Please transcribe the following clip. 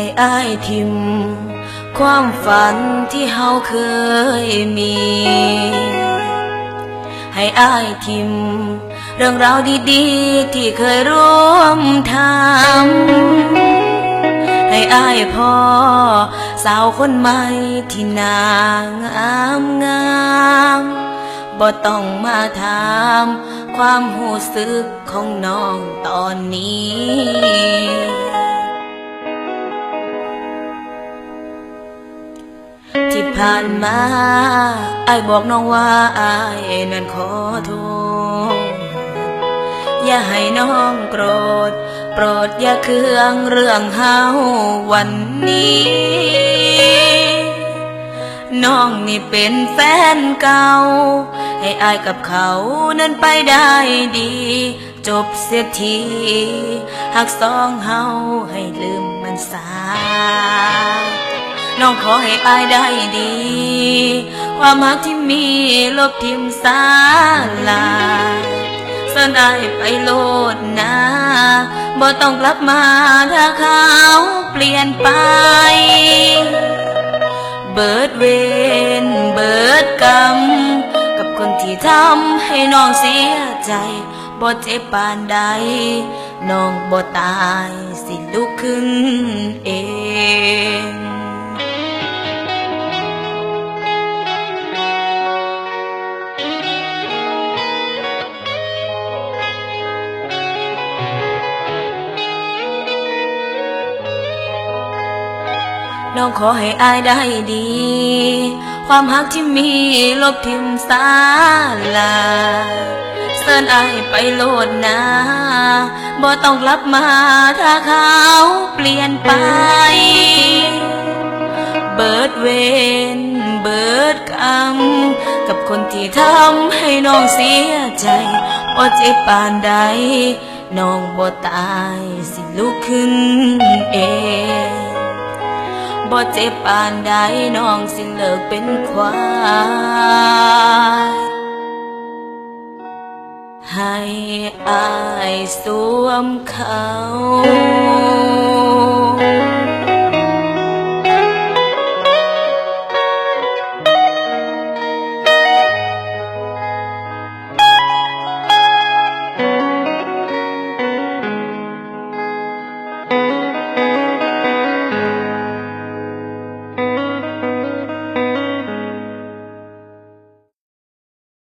ให้อายทิม ความฝันที่เฮาเคยมี ให้อายทิม เรื่องราวดีๆ ที่เคยร่วมทำให้อายพ่อ สาวคนใหม่ที่นางงามงามบ่ต้องมาถาม ความหูสึกของน้องตอนนี้ ที่ผ่านมาไอ้บอกน้องว่าไอ้นั้นขอโทษอย่าให้น้องโกรธ โปรดอย่าเคืองเรื่องเฮาวันนี้ น้องนี่เป็นแฟนเก่า ให้อายกับเขานั้นไปได้ดี จบเสียทีหักสองเฮาให้ลืมมันสา น้องขอให้อายได้ดี ความรักที่มีลบทิมสาลาสนได้ไปโลดนะบ่ต้องกลับมาถ้าเขาเปลี่ยนไป เบิดเวนเบิดกรรม กับคนที่ทำให้น้องเสียใจบ่เจ็บปานใด น้องบ่ตายสิลุกขึ้นเอง น้องขอให้อายได้ดี ความหักที่มีลบทิมสาลาเสินอายไปโลดนะบ่ต้องกลับมาถ้าเขาเปลี่ยนไป เบิดเวนเบิดกรรมกับคนที่ทำให้น้องเสียใจบ่เจ็บปานใด น้องบ่ตายสิลุกขึ้นเอง บ่เจ็บปานใดน้องสิเลิกเป็นควายให้อายสวมเขา